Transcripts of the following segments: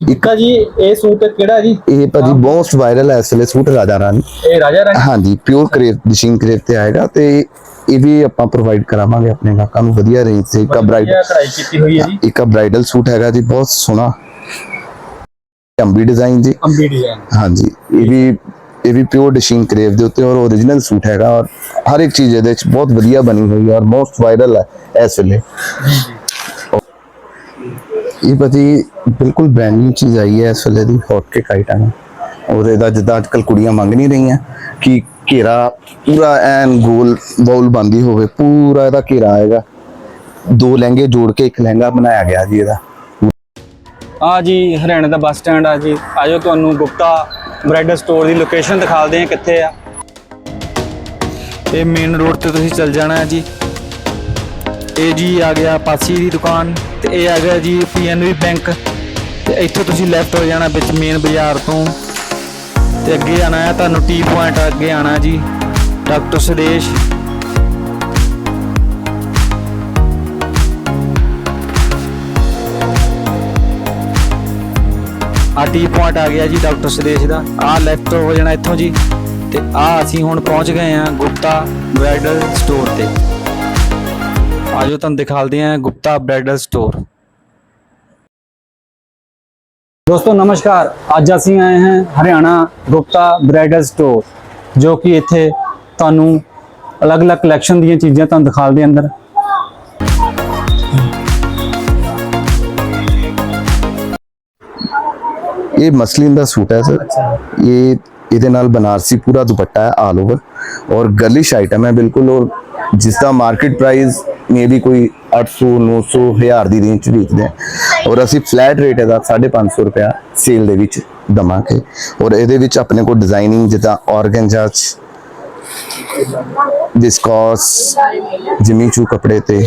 ਇੱਕਾ ਜੀ ਇਹ ਸੂਟ ਕਿਹੜਾ ਜੀ? ਇਹ ਭਾਜੀ ਮੋਸਟ ਵਾਇਰਲ ਹੈ ਇਸ ਵੇਲੇ ਸੂਟ ਰਾਜਾ ਰਾਣੀ। ਇਹ ਰਾਜਾ ਰਾਣੀ? ਹਾਂਜੀ ਪਿਓਰ ਕਰੇਪ ਮਸ਼ੀਨ ਕਰੇਪ ਤੇ ਆਏਗਾ ਤੇ ਇਹ ਵੀ ਆਪਾਂ ਪ੍ਰੋਵਾਈਡ ਕਰਾਵਾਂਗੇ ਆਪਣੇ ਗਾਹਕਾਂ ਨੂੰ। ਵਧੀਆ ਰੇਂਜ ਤੇ ਇੱਕ ਬ੍ਰਾਈਡ ਵਧੀਆ ਕਢਾਈ ਕੀਤੀ ਹੋਈ ਹੈ ਜੀ। ਇੱਕ ਬ੍ਰਾਈਡਲ ਸੂਟ ਹੈਗਾ ਜੀ ਬਹੁਤ ਸੋਹਣਾ। ਅੰਬੀ ਡਿਜ਼ਾਈਨ ਜੀ। ਅੰਬੀ ਡਿਜ਼ਾਈਨ ਹਾਂਜੀ ਇਹ ਵੀ ਇਹ ਵੀ ਪਿਓਰ ਡਿਸ਼ਿੰਗ ਕਰੇਵ ਦੇ ਉੱਤੇ ਔਰ origignal ਸੂਟ ਹੈਗਾ ਔਰ ਹਰ ਇੱਕ ਚੀਜ਼ ਇਹਦੇ ਵਿੱਚ ਬਹੁਤ ਵਧੀਆ ਬਣੀ ਹੋਈ ਹੈ ਔਰ ਮੋਸਟ ਵਾਇਰਲ ਹੈ ਇਸ ਵੇਲੇ। ਇਹ ਭਾਜੀ ਬਿਲਕੁਲ ਬ੍ਰਾਂਡ ਨਿਊ ਚੀਜ਼ ਆਈ ਹੈ ਇਸ ਵੇਲੇ ਦੀ ਹੌਟ ਕੇਕ ਆਈਟਮ ਔਰ ਇਹਦਾ ਜਿੱਦਾਂ ਅੱਜ ਕੁੜੀਆਂ ਮੰਗ ਨਹੀਂ ਰਹੀਆਂ ਕਿ ਘੇਰਾ ਪੂਰਾ ਐਨ ਗੋਲ ਬਾਉਲ ਬੰਦੀ ਹੋਵੇ, ਪੂਰਾ ਇਹਦਾ ਘੇਰਾ ਆਏਗਾ। ਦੋ ਲਹਿੰਗੇ ਜੋੜ ਕੇ ਇੱਕ ਲਹਿੰਗਾ ਬਣਾਇਆ ਗਿਆ ਜੀ ਇਹਦਾ। ਆ ਜੀ, ਹਰਿਆਣਾ ਦਾ ਬੱਸ ਸਟੈਂਡ ਆ ਜੀ। ਆਜੋ ਤੁਹਾਨੂੰ ਗੁਪਤਾ ਬ੍ਰਾਈਡਲ ਸਟੋਰ ਦੀ ਲੋਕੇਸ਼ਨ ਦਿਖਾਉਂਦੇ ਆ ਕਿੱਥੇ ਆ। ਇਹ ਮੇਨ ਰੋਡ ਤੇ ਤੁਸੀਂ ਚੱਲ ਜਾਣਾ ਹੈ ਜੀ। ਇਹ ਜੀ ਆ ਗਿਆ ਪਾਸੀ ਦੀ ਦੁਕਾਨ ਤੇ ਇਹ ਆ ਗਿਆ ਜੀ ਪੀਐਨਬੀ ਬੈਂਕ। ਤੇ ਇੱਥੋਂ ਤੁਸੀਂ ਲੈਫਟ ਹੋ ਜਾਣਾ ਵਿੱਚ ਮੇਨ ਬਾਜ਼ਾਰ ਤੋਂ। ਤੇ ਅੱਗੇ ਆਣਾ ਹੈ ਤੁਹਾਨੂੰ ਟੀ ਪੁਆਇੰਟ ਅੱਗੇ ਆਣਾ ਜੀ ਡਾਕਟਰ ਸੁਦੇਸ਼। ਆ ਟੀ ਪੁਆਇੰਟ ਆ ਗਿਆ ਜੀ ਡਾਕਟਰ ਸੁਦੇਸ਼ ਦਾ। ਆ ਲੈਫਟ ਹੋ ਜਾਣਾ ਇੱਥੋਂ ਜੀ। ਤੇ ਆ ਅਸੀਂ ਹੁਣ ਪਹੁੰਚ ਗਏ ਆ ਗੁਪਤਾ ਬ੍ਰਾਈਡਲ ਸਟੋਰ ਤੇ। ਆਜੋ ਤੁਹਾਨੂੰ ਦਿਖਾਲਦੇ ਆ ਗੁਪਤਾ ਬ੍ਰਾਈਡਲ ਸਟੋਰ। ਦੋਸਤੋ ਨਮਸਕਾਰ। ਅੱਜ ਅਸੀਂ ਆਏ ਹਾਂ ਹਰਿਆਣਾ ਗੁਪਤਾ ਬ੍ਰਾਈਡਲ ਸਟੋਰ ਜੋ ਕਿ ਇੱਥੇ ਤੁਹਾਨੂੰ ਅਲੱਗ-ਅਲੱਗ ਕਲੈਕਸ਼ਨ ਦੀਆਂ ਚੀਜ਼ਾਂ ਤੁਹਾਨੂੰ ਦਿਖਾਉਂਦੇ ਅੰਦਰ। ਇਹ ਮਸਲਿਨ ਦਾ ਸੂਟ ਹੈ ਸਰ। ਇਹ ਇਹਦੇ ਨਾਲ ਬਨਾਰਸੀ ਪੂਰਾ ਦੁਪੱਟਾ ਹੈ ਆਲ ਓਵਰ ਔਰ ਗਰਲਿਸ਼ ਆਈਟਮ ਹੈ ਬਿਲਕੁਲ। ਔਰ ਜਿਸ ਦਾ ਮਾਰਕੀਟ ਪ੍ਰਾਈਸ ਮੇਬੀ ਕੋਈ 800 900 ਹਜ਼ਾਰ ਦੀ ਰੇਂਜ ਚ ਵੇਚਦੇ ਆ। ਔਰ ਅਸੀਂ ਫਲੈਟ ਰੇਟ ਇਹਦਾ 550 ਰੁਪਿਆ ਸੇਲ ਦੇ ਵਿੱਚ ਦਵਾਂਗੇ। ਔਰ ਇਹਦੇ ਵਿੱਚ ਆਪਣੇ ਕੋਲ ਡਿਜ਼ਾਈਨਿੰਗ ਜਿੱਦਾਂ ਔਰਗੈਂਜਾ ਚ ਵਿਸਕੋਸ ਜਿਮੀਚੂ ਕੱਪੜੇ ਤੇ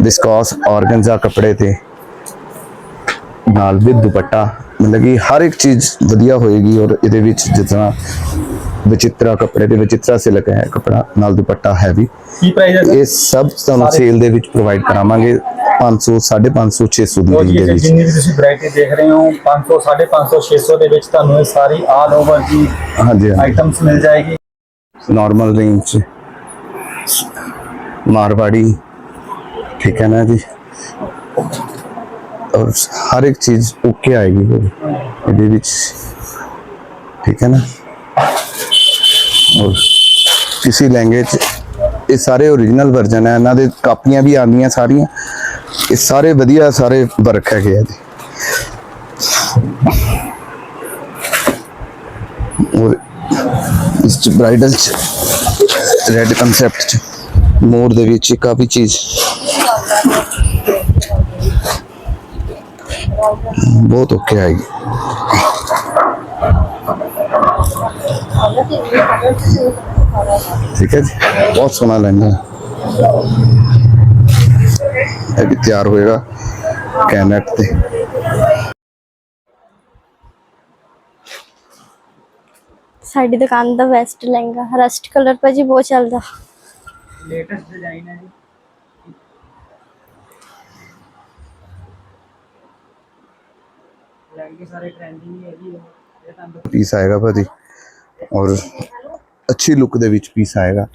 ਵਿਸਕੋਸ ਔਰਗੈਂਜਾ ਕੱਪੜੇ ਤੇ, ਨਾਲ ਵਿਦ ਦੁਪੱਟਾ। ਮਤਲਬ ਕਿ ਹਰ ਇੱਕ ਚੀਜ਼ ਵਧੀਆ ਹੋਏਗੀ ਔਰ ਇਹਦੇ ਵਿੱਚ ਜਿੱਦਾਂ ਵਿਚਿਤਰਾ ਕੱਪੜੇ ਤੇ ਵਿਚਿਤਰਾ ਸਿਲਕ ਹੈ ਕੱਪੜਾ ਨਾਲ ਦੁਪੱਟਾ ਹੈ ਵੀ ਕੀ ਪ੍ਰਾਈਸ ਹੈ ਇਹ ਸਭ ਤੁਹਾਨੂੰ ਸੇਲ ਦੇ ਵਿੱਚ ਪ੍ਰੋਵਾਈਡ ਕਰਾਵਾਂਗੇ। 500 550 600 ਦੀ ਰੇਂਜ ਦੇ ਵਿੱਚ। ਜਿੰਨੀ ਵੀ ਤੁਸੀਂ ਵੈਰਾਈਟੀ ਦੇਖ ਰਹੇ ਹੋ 500 550 600 ਦੇ ਵਿੱਚ ਤੁਹਾਨੂੰ ਇਹ ਸਾਰੀ ਆਲ ਓਵਰ ਦੀ ਹਾਂਜੀ ਆਈਟਮਸ ਮਿਲ ਜਾਏਗੀ। ਨਾਰਮਲ ਰੇਂਜ ਮਾਰਵਾੜੀ ਠੀਕ ਹੈ ਨਾ ਜੀ? ਔਰ ਹਰ ਇੱਕ ਚੀਜ਼ ਓਕੇ ਆਏਗੀ। ਇਹਦੇ ਵਿੱਚ। ਠੀਕ ਹੈ ਨਾ? ਔਰ ਕਿਸੇ ਲਹਿੰਗੇ ਇਹ ਸਾਰੇ origignal ਵਰਜਨ ਹੈ, ਇਹਨਾਂ ਦੇ ਕਾਪੀਆਂ ਵੀ ਆਉਂਦੀਆਂ ਸਾਰੀਆਂ। ਇਹ ਸਾਰੇ ਵਧੀਆ ਸਾਰੇ ਵਰਕ ਹੈਗੇ ਆ ਜੀ ਔਰ ਇਸ ਚ ਬ੍ਰਾਈਡਲ ਚ ਰੈਡ ਕਨਸੈਪਟ ਚ, ਮੋਰ ਦੇ ਵਿੱਚ ਕਾਫੀ ਚੀਜ਼। ਬਹੁਤ ਓਕੇ ਆਏਗੀ ਠੀਕ ਹੈ ਜੀ ਬਹੁਤ ਸੋਹਣਾ ਲਹਿੰਗਾ ਹੈ। ਇਹ ਵੀ ਤਿਆਰ ਹੋਏਗਾ ਕੈਨਟ ਤੇ ਸਾਡੀ ਦੁਕਾਨ ਦਾ ਬੈਸਟ ਲਹਿੰਗਾ ਰਸਟ ਕਲਰ ਭਾਜੀ ਬਹੁਤ ਚੱਲਦਾ ਲੇਟੈਸਟ ਡਿਜ਼ਾਈਨ ਹੈ ਜੀ ਲਹਿੰਗੇ ਸਾਰੇ ਟ੍ਰੈਂਡਿੰਗ ਹੀ ਹੈ ਜੀ ਇਹ ਇਹ ਤੁਹਾਨੂੰ ਪੀਸ ਆਏਗਾ ਭਾਜੀ ਔਰ ਅੱਛੀ ਲੁੱਕ ਦੇ ਵਿੱਚ ਪੀਸ ਆਏਗਾ।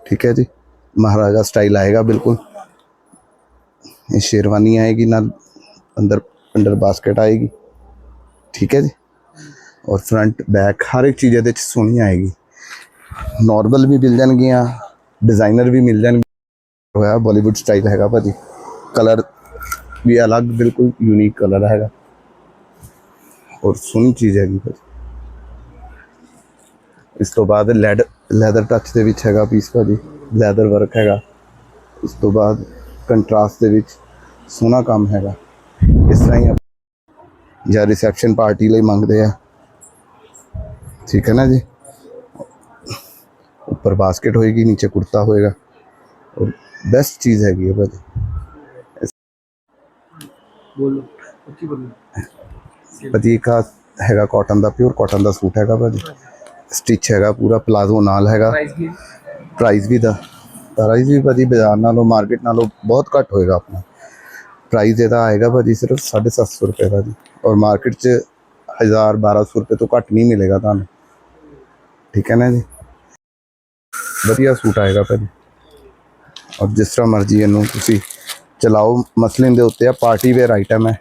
ਠੀਕ ਹੈ ਜੀ। ਮਹਾਰਾਜਾ ਸਟਾਈਲ ਆਏਗਾ ਬਿਲਕੁਲ। ਇਹ ਸ਼ੇਰਵਾਨੀ ਆਏਗੀ ਨਾਲ, ਅੰਦਰ ਅੰਡਰ ਬਾਸਕਟ ਆਏਗੀ। ਠੀਕ ਹੈ ਜੀ। ਔਰ ਫਰੰਟ ਬੈਕ ਹਰ ਇੱਕ ਚੀਜ਼ ਇਹਦੇ ਚ ਸੋਹਣੀ ਆਏਗੀ। ਨਾਰਮਲ ਵੀ ਮਿਲ ਜਾਣਗੀਆਂ ਡਿਜ਼ਾਈਨਰ ਵੀ ਮਿਲ ਜਾਣਗੇ ਹੋਇਆ ਬਾਲੀਵੁੱਡ ਸਟਾਈਲ ਹੈਗਾ ਭਾਜੀ। ਕਲਰ ਵੀ ਅਲੱਗ, ਬਿਲਕੁਲ ਯੂਨੀਕ ਕਲਰ ਹੈਗਾ। ਔਰ ਸੋਹਣੀ ਚੀਜ਼ ਹੈਗੀ ਭਾਜੀ। ਇਸ ਤੋਂ ਬਾਅਦ ਲੈਡ ਲੈਦਰ ਟੱਚ ਦੇ ਵਿੱਚ ਹੈਗਾ ਪੀਸ ਭਾਜੀ ਲੈਦਰ ਵਰਕ ਹੈਗਾ। ਇਸ ਤੋਂ ਬਾਅਦ ਕੰਟਰਾਸਟ ਦੇ ਵਿੱਚ ਸੋਹਣਾ ਕੰਮ ਹੈਗਾ। ਇਸ ਤਰ੍ਹਾਂ ਹੀ ਜਾਂ ਰਿਸੈਪਸ਼ਨ ਪਾਰਟੀ ਲਈ ਮੰਗਦੇ ਆ। ਠੀਕ ਹੈ ਨਾ ਜੀ? ਉੱਪਰ ਬਾਸਕਟ ਹੋਏਗੀ ਨੀਚੇ ਕੁੜਤਾ ਹੋਏਗਾ। ਔਰ ਬੈਸਟ ਚੀਜ਼ ਹੈਗੀ ਹੈ ਭਾਜੀ। ਬੋਲੋ ਉੱਚੀ ਬੋਲੋ। ਇੱਕ ਆਹ ਹੈਗਾ ਕਾਟਨ ਦਾ ਪਿਓਰ ਕਾਟਨ ਦਾ ਸੂਟ ਹੈਗਾ ਭਾਜੀ। ਸਟਿਚ ਹੈਗਾ ਪੂਰਾ ਪਲਾਜ਼ੋ ਨਾਲ ਹੈਗਾ। ਪ੍ਰਾਈਸ ਕੀ ਪ੍ਰਾਈਸ ਵੀ ਦਾ ਪ੍ਰਾਈਸ ਵੀ ਭਾਜੀ ਬਾਜ਼ਾਰ ਨਾਲੋਂ ਮਾਰਕੀਟ ਨਾਲੋਂ ਬਹੁਤ ਘੱਟ ਹੋਏਗਾ ਆਪਣਾ। ਪ੍ਰਾਈਸ ਇਹਦਾ ਆਏਗਾ ਭਾਜੀ ਸਿਰਫ 750 ਰੁਪਏ ਦਾ ਜੀ। ਔਰ ਮਾਰਕੀਟ 'ਚ 1000 1200 ਰੁਪਏ ਤੋਂ ਘੱਟ ਨਹੀਂ ਮਿਲੇਗਾ ਤੁਹਾਨੂੰ। ਠੀਕ ਹੈ ਨਾ ਜੀ? ਵਧੀਆ ਸੂਟ ਆਏਗਾ ਭਾਜੀ। ਔਰ ਜਿਸ ਤਰ੍ਹਾਂ ਮਰਜ਼ੀ ਇਹਨੂੰ ਤੁਸੀਂ ਚਲਾਓ। ਮਸਲਿਨ ਦੇ ਉੱਤੇ ਆ ਪਾਰਟੀ ਵੇਅਰ ਆਈਟਮ ਹੈ।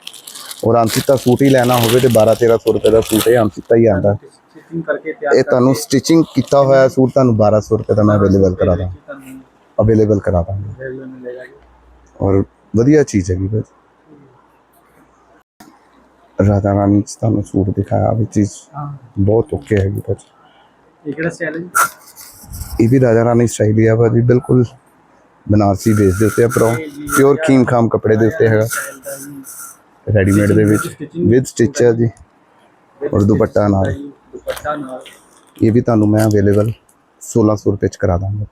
ਔਰ ਅੰਸਿਤਾ ਸੂਟ ਹੀ ਲੈਣਾ ਹੋਵੇ ਤੇ 12 1300 ਰੁਪਏ ਦਾ ਸੂਟ ਇਹ ਅੰਸਿਤਾ ਹੀ ਆਂਦਾ ਸਟਿਚਿੰਗ ਕਰਕੇ ਤਿਆਰ ਇਹ ਤੁਹਾਨੂੰ ਸਟਿਚਿੰਗ ਕੀਤਾ ਹੋਇਆ ਸੂਟ ਤੁਹਾਨੂੰ 1200 ਰੁਪਏ ਦਾ ਮੈਂ ਅਵੇਲੇਬਲ ਕਰਾ ਦਾਂ ਅਵੇਲੇਬਲ ਕਰਾ ਜੀ। ਔਰ ਵਧੀਆ ਚੀਜ਼ ਹੈਗੀ ਭਾਜੀ ਰਾਧਾ ਰਾਣੀ ਚ ਤੁਹਾਨੂੰ ਸੂਟ ਦਿਖਾਇਆ ਵੀ ਚੀਜ਼ ਹਾਂ। ਬਹੁਤ ਓਕੇ ਹੈਗੀ ਭਾਜੀ ਇਹ ਕਿਹੜਾ ਸਟਾਈਲ ਹੈ ਇਹ ਵੀ ਰਾਜਾ ਰਾਣੀ ਸਟਾਈਲ ਹੀ ਭਾਜੀ ਬਿਲਕੁਲ ਬਨਾਰਸੀ ਬੇਸ ਦੇ ਉੱਤੇ ਪ੍ਰੋ ਪਿਓਰ ਕੀਮ ਖਾਮ ਕੱਪੜੇ ਦੇ ਉੱਤੇ ਹੈਗਾ। ਦਾ ਰੈਡੀਮੇਡ ਦੇ ਵਿੱਚ ਵਿਦ ਸਟਿਚ ਹੈ ਜੀ। ਔਰ ਦੁਪੱਟਾ ਨਾਲ। ਦੁਪੱਟਾ ਨਾਲ। ਇਹ ਵੀ ਤੁਹਾਨੂੰ ਮੈਂ ਅਵੇਲੇਬਲ 1600 ਰੁਪਏ ਚ ਕਰਾ ਦਾਂਗਾ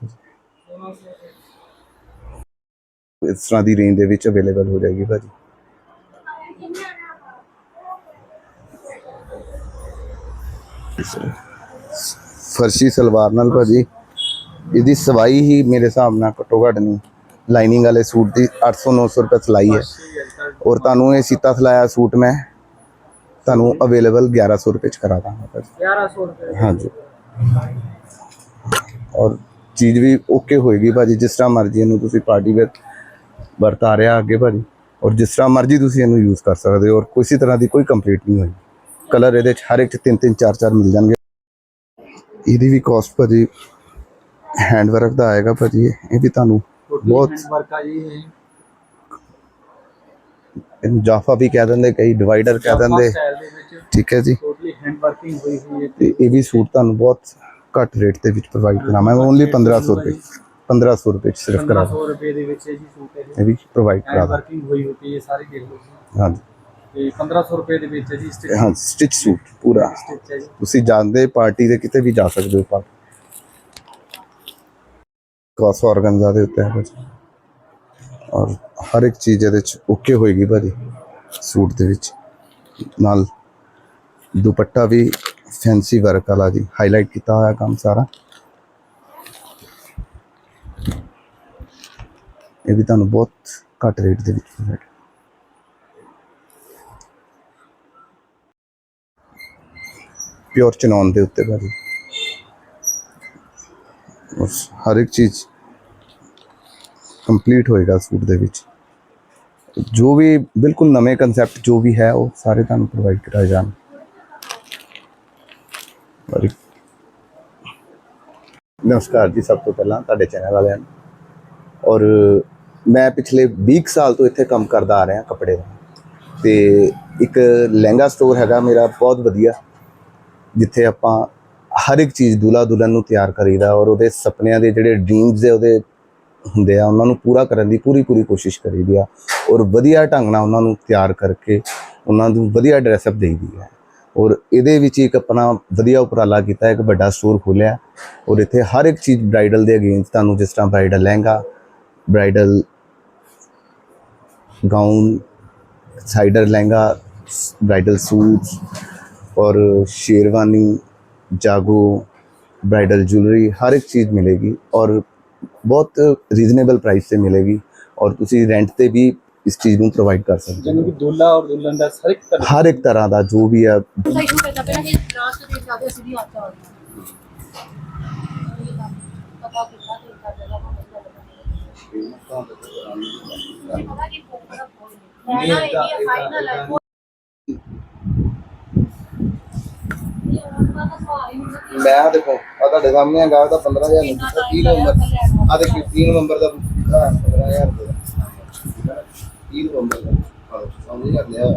ਇਸ ਤਰ੍ਹਾਂ ਦੀ ਰੇਂਜ ਦੇ ਵਿੱਚ ਅਵੇਲੇਬਲ ਹੋ ਜਾਏਗੀ ਭਾਜੀ। ਫਰਸ਼ੀ ਸਲਵਾਰ ਨਾਲ ਭਾਜੀ, ਇਹਦੀ ਸਵਾਈ ਹੀ ਮੇਰੇ ਹਿਸਾਬ ਨਾਲ ਘੱਟੋ ਘੱਟ ਨਹੀਂ। ਲਾਈਨਿੰਗ ਵਾਲੇ ਸੂਟ ਦੀ 800 900 ਰੁਪਏ ਸਿਲਾਈ ਹੈ। ਔਰ ਤੁਹਾਨੂੰ ਇਹ ਸੀਤਾ ਸਿਲਾਇਆ ਸੂਟ ਮੈਂ ਤੁਹਾਨੂੰ ਅਵੇਲੇਬਲ 1100 ਰੁਪਏ ਚ ਕਰਾ ਦਾਂਗਾ ਭਾਜੀ। 1100 ਰੁਪਏ ਹਾਂਜੀ। ਔਰ ਚੀਜ਼ ਵੀ ਓਕੇ ਹੋਏਗੀ ਭਾਜੀ ਜਿਸ ਤਰ੍ਹਾਂ ਮਰਜ਼ੀ ਇਹਨੂੰ ਤੁਸੀਂ ਪਾਰਟੀ ਵੇਅਰ ਵਰਤਾ ਰਿਹਾ ਅੱਗੇ ਭਾਜੀ। ਔਰ ਜਿਸ ਤਰ੍ਹਾਂ ਮਰਜ਼ੀ ਤੁਸੀਂ ਇਹਨੂੰ ਯੂਜ਼ ਕਰ ਸਕਦੇ ਹੋ ਔਰ ਕਿਸੇ ਤਰ੍ਹਾਂ ਦੀ ਕੋਈ ਕੰਪਲੀਟ ਨਹੀਂ ਹੋਈ ਕਲਰ ਇਹਦੇ ਚ ਹਰ ਇੱਕ ਚ ਤਿੰਨ ਤਿੰਨ ਚਾਰ ਚਾਰ ਮਿਲ ਜਾਣਗੇ। ਇਹਦੀ ਵੀ ਕਾਸਟ ਭਾਜੀ ਹੈਂਡ ਵਰਕ ਦਾ ਆਏਗਾ ਭਾਜੀ ਇਹ ਵੀ ਤੁਹਾਨੂੰ ਬਹੁਤ ਵਰਕ ਆ ਜੀ ਇਹਨੂੰ ਜਾਫਾ ਵੀ ਕਹਿ ਦਿੰਦੇ ਕਈ ਡਿਵਾਈਡਰ ਕਹਿ ਦਿੰਦੇ। ਠੀਕ ਹੈ ਜੀ। ਟੋਟਲੀ ਹੈਂਡ ਵਰਕਿੰਗ ਹੋਈ ਹੋਈ ਹੈ। ਤੇ ਇਹ ਵੀ ਸੂਟ ਤੁਹਾਨੂੰ ਬਹੁਤ ਘੱਟ ਰੇਟ ਦੇ ਵਿੱਚ ਪ੍ਰੋਵਾਈਡ ਕਰਾਵਾਂਗਾ ਓਨਲੀ 1500 ਰੁਪਏ 1500 ਰੁਪਏ ਚ ਸਿਰਫ ਕਰਾ 1500 ਰੁਪਏ ਦੇ ਵਿੱਚ ਇਹ ਜੀ ਸੂਟ ਇਹ ਇਹ ਵੀ ਪ੍ਰੋਵਾਈਡ ਕਰਾ ਹੈਂਡ ਦਾਂ ਵਰਕਿੰਗ ਹੋਈ ਹੋਈ ਹੈ ਸਾਰੀ ਦੇਖ ਲਓ ਜੀ। ਹਾਂਜੀ। ਤੇ 1500 ਰੁਪਏ ਦੇ ਵਿੱਚ ਹੈ ਜੀ ਸਟਿਚ ਹਾਂ ਸਟਿਚ ਸੂਟ ਪੂਰਾ। ਹੈ ਤੁਸੀਂ ਜਾਂਦੇ ਪਾਰਟੀ ਦੇ ਕਿਤੇ ਵੀ ਜਾ ਸਕਦੇ ਹੋ ਪਾ ਕ੍ਰਾਸ ਆਰਗਨਜ਼ਾ ਦੇ ਉੱਤੇ ਹੈ ਭਾਜੀ ਔਰ ਹਰ ਇੱਕ ਚੀਜ਼ ਇਹਦੇ ਚ ਓਕੇ ਹੋਏਗੀ ਭਾਜੀ, ਸੂਟ ਦੇ ਵਿੱਚ। ਨਾਲ ਦੁਪੱਟਾ ਵੀ ਫੈਂਸੀ ਵਰਕ ਵਾਲਾ ਜੀ ਹਾਈਲਾਈਟ ਕੀਤਾ ਹੋਇਆ ਕੰਮ ਸਾਰਾ। ਇਹ ਵੀ ਤੁਹਾਨੂੰ ਬਹੁਤ ਘੱਟ ਰੇਟ ਦੇ ਵਿੱਚ ਮਿਲੇਗਾ ਪਿਓਰ ਚਨੌਨ ਦੇ ਉੱਤੇ ਭਾਜੀ। ਉਸ ਹਰ ਇੱਕ ਚੀਜ਼ ਕੰਪਲੀਟ ਹੋਏਗਾ ਸੂਟ ਦੇ ਵਿੱਚ। ਜੋ ਵੀ, ਬਿਲਕੁਲ ਨਵੇਂ ਕਨਸੈਪਟ ਜੋ ਵੀ ਹੈ, ਉਹ ਸਾਰੇ ਤੁਹਾਨੂੰ ਪ੍ਰੋਵਾਈਡ ਕਰਾਏ ਜਾਣ। ਨਮਸਕਾਰ ਜੀ ਸਭ ਤੋਂ ਪਹਿਲਾਂ ਤੁਹਾਡੇ ਚੈਨਲ ਵਾਲਿਆਂ ਨੂੰ। ਔਰ ਮੈਂ ਪਿਛਲੇ 20 ਕੁ ਸਾਲ ਤੋਂ ਇੱਥੇ ਕੰਮ ਕਰਦਾ ਆ ਰਿਹਾ ਕੱਪੜੇ ਦਾ। ਤੇ ਇੱਕ ਲਹਿੰਗਾ ਸਟੋਰ ਹੈਗਾ ਮੇਰਾ, ਬਹੁਤ ਵਧੀਆ। ਜਿੱਥੇ ਆਪਾਂ ਹਰ ਇੱਕ ਚੀਜ਼ ਦੁਲਾ ਦੁਲਹਨ ਨੂੰ ਤਿਆਰ ਕਰੀਦਾ ਔਰ ਉਹਦੇ ਸੁਪਨਿਆਂ ਦੇ ਜਿਹੜੇ ਡ੍ਰੀਮਸ ਦੇ ਉਹਦੇ ਹੁੰਦੇ ਆ, ਉਹਨਾਂ ਨੂੰ ਪੂਰਾ ਕਰਨ ਦੀ ਪੂਰੀ ਪੂਰੀ ਕੋਸ਼ਿਸ਼ ਕਰੀਦੀ ਆ ਔਰ ਵਧੀਆ ਢੰਗ ਨਾਲ ਉਹਨਾਂ ਨੂੰ ਤਿਆਰ ਕਰਕੇ ਉਹਨਾਂ ਨੂੰ ਵਧੀਆ ਡਰੈਸ ਅਪ ਦੇਈਦੀ ਆ। ਔਰ ਇਹਦੇ ਵਿੱਚ ਇੱਕ ਆਪਣਾ ਵਧੀਆ ਉਪਰਾਲਾ ਕੀਤਾ, ਇੱਕ ਵੱਡਾ ਸਟੋਰ ਖੋਲਿਆ ਔਰ ਇੱਥੇ ਹਰ ਇੱਕ ਚੀਜ਼ ਬ੍ਰਾਈਡਲ ਦੇ ਅਗੇਂਸਟ ਤੁਹਾਨੂੰ ਜਿਸ ਤਰ੍ਹਾਂ ਬ੍ਰਾਈਡਲ ਲਹਿੰਗਾ ਬ੍ਰਾਈਡਲ ਗਾਊਨ ਸਾਈਡਰ ਲਹਿੰਗਾ ਬ੍ਰਾਈਡਲ ਸੂਟ ਔਰ ਸ਼ੇਰਵਾਨੀ, ਜਾਗੋ ਬ੍ਰਾਈਡਲ ਜੁਲਰੀ ਹਰ ਇੱਕ ਚੀਜ਼ ਮਿਲੇਗੀ ਔਰ ਬਹੁਤ ਰੀਜ਼ਨੇਬਲ ਪ੍ਰਾਈਸ ਤੇ ਮਿਲੇਗੀ ਔਰ ਤੁਸੀਂ ਰੈਂਟ ਤੇ ਵੀ ਇਸ ਚੀਜ਼ ਨੂੰ ਪ੍ਰੋਵਾਈਡ ਕਰ ਸਕਦੇ ਹੋ ਜਿਵੇਂ ਕਿ ਦੁੱਲਾ ਔਰ ਦੁਲਹਨ ਦਾ ਹਰ ਇੱਕ ਤਰ੍ਹਾਂ ਹਰ ਇੱਕ ਤਰ੍ਹਾਂ ਦਾ ਜੋ ਵੀ ਹੈ ਮੈਂ ਦੇਖੋ ਆ ਤੁਹਾਡੇ ਸਾਹਮਣੇ ਆ ਹੈਗਾ ਦਾ 15000 ਨੂੰ 30 ਨਵੰਬਰ ਆ ਦੇਖੋ 3 ਨਵੰਬਰ ਦਾ 15000 ਦਾ। 30 ਨਵੰਬਰ ਦਾ। ਆ ਸਮਝ ਲਿਆ।